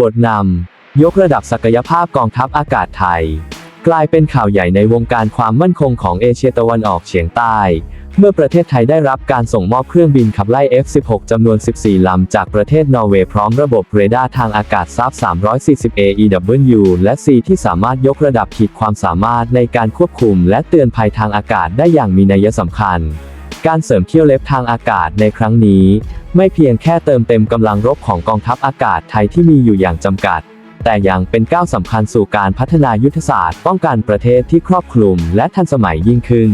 บทนำยกระดับศักยภาพกองทัพอากาศไทย กลายเป็นข่าวใหญ่ในวงการความมั่นคงของเอเชียตะวันออกเฉียงใต้ เมื่อประเทศไทยได้รับการส่งมอบเครื่องบินขับไล่ F-16 จำนวน 14 ลำ จากประเทศนอร์เวย์พร้อมระบบเรดาร์ทางอากาศซับ 340 AEW และ C ที่สามารถยกระดับขีดความสามารถในการควบคุม และเตือนภัยทางอากาศได้อย่างมีนัยสำคัญ การเสริมเที่ยวเล็บทางอากาศในครั้งนี้ ไม่เพียงแค่เติมเต็มกำลังรบของกองทัพอากาศไทยที่มีอยู่อย่างจำกัด แต่ยังเป็นก้าวสำคัญสู่การพัฒนายุทธศาสตร์ป้องกันประเทศที่ครอบคลุมและทันสมัยยิ่งขึ้น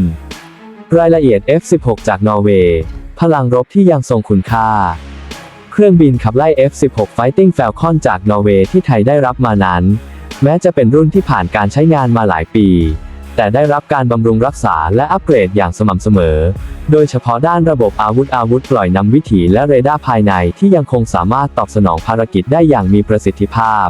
รายละเอียด F-16 จากนอร์เวย์พลังรบที่ยังทรงคุณค่า เครื่องบินขับไล่ F-16 Fighting Falcon จากนอร์เวย์ที่ไทยได้รับมานั้น แม้จะเป็นรุ่นที่ผ่านการใช้งานมาหลายปี แต่ได้รับการบำรุงรักษาและอัปเกรดอย่างสม่ำเสมอ โดยเฉพาะด้านระบบอาวุธอาวุธปล่อยนำวิถีและเรดาร์ภายในที่ยังคงสามารถตอบสนองภารกิจได้อย่างมีประสิทธิภาพ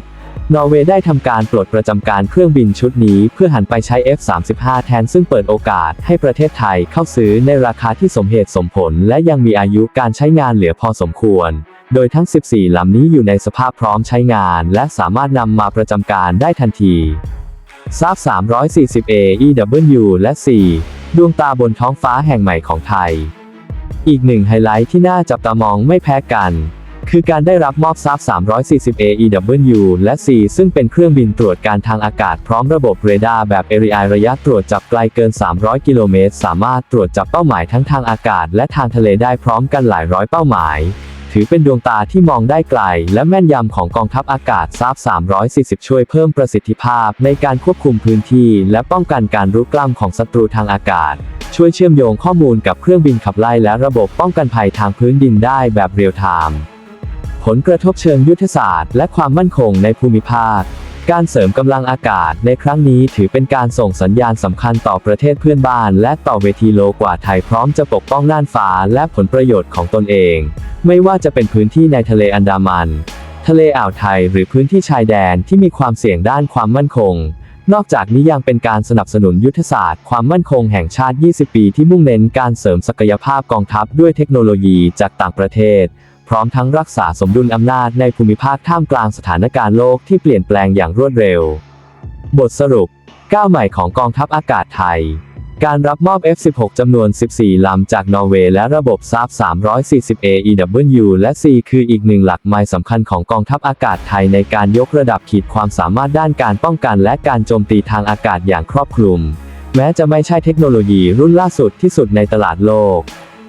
นอร์เวย์ได้ทำการปลดประจำการเครื่องบินชุดนี้เพื่อหันไปใช้ F-35 แทนซึ่งเปิดโอกาสให้ประเทศไทยเข้าซื้อในราคาที่สมเหตุสมผล และยังมีอายุการใช้งานเหลือพอสมควรโดยทั้ง 14 ลำนี้อยู่ในสภาพพร้อมใช้งาน และสามารถนำมาประจำการได้ทันที ซาบ 340A EW และ 4 ดวงตาบนท้องฟ้าแห่งใหม่ของไทย อีกหนึ่งไฮไลท์ที่น่าจับตามองไม่แพ้กัน คือการได้รับมอบซับ340 AEW และ C ซึ่งเป็นเครื่องบินตรวจการทางอากาศพร้อมระบบเรดาร์แบบ ARI ระยะตรวจจับไกลเกิน 300 กิโลเมตร สามารถตรวจจับเป้าหมายทั้งทางอากาศและทางทะเลได้พร้อมกันหลายร้อยเป้าหมาย ถือเป็นดวงตาที่มองได้ไกล และแม่นยำของกองทัพอากาศซับ340 ช่วยเพิ่มประสิทธิภาพในการควบคุมพื้นที่ และป้องกันการรุกล้ำของศัตรูทางอากาศ ช่วยเชื่อมโยงข้อมูลกับเครื่องบินขับไล่และระบบป้องกันภัยทางพื้นดินได้แบบเรียลไทม์ผลกระทบเชิงยุทธศาสตร์ และความมั่นคงในภูมิภาค การเสริมกำลังอากาศในครั้งนี้ถือเป็นการส่งสัญญาณสำคัญต่อประเทศเพื่อนบ้าน และต่อเวทีโลกว่าไทยพร้อมจะปกป้องน่านฟ้าและผลประโยชน์ของตนเอง ไม่ว่าจะเป็นพื้นที่ในทะเลอันดามัน ทะเลอ่าวไทยหรือพื้นที่ชายแดนที่มีความเสี่ยงด้านความมั่นคง นอกจากนี้ยังเป็นการสนับสนุนยุทธศาสตร์ ความมั่นคงแห่งชาติ 20 ปีที่มุ่งเน้นการเสริมศักยภาพกองทัพด้วยเทคโนโลยีจากต่างประเทศ ร้อมทั้งรักษาสมดุลอำนาจในภูมิภาคท่ามกลางสถานการณ์โลกที่เปลี่ยนแปลงอย่างรวดเร็ว บทสรุป ก้าวใหม่ของกองทัพอากาศไทย การรับมอบ F-16 จำนวน 14 ลำจากนอร์เวย์และระบบซับ340 AEW และ C คืออีกหนึ่งหลักไม้สำคัญของกองทัพอากาศไทยในการยกระดับขีดความสามารถด้านการป้องกันและการโจมตีทางอากาศอย่างครอบคลุม แม้จะไม่ใช่เทคโนโลยีรุ่นล่าสุดที่สุดในตลาดโลก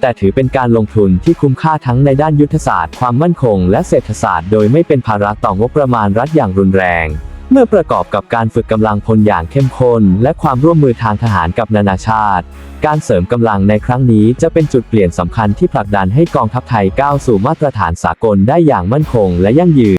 แต่ถือเป็นการลงทุนที่คุ้มค่าทั้งในด้านยุทธศาสตร์ ความมั่นคง และเศรษฐศาสตร์ โดยไม่เป็นภาระต่องบประมาณรัฐอย่างรุนแรง เมื่อประกอบกับการฝึกกำลังพลอย่างเข้มข้น และความร่วมมือทางทหารกับนานาชาติ การเสริมกำลังในครั้งนี้จะเป็นจุดเปลี่ยนสำคัญที่ผลักดันให้กองทัพไทยก้าวสู่มาตรฐานสากลได้อย่างมั่นคงและยั่งยืน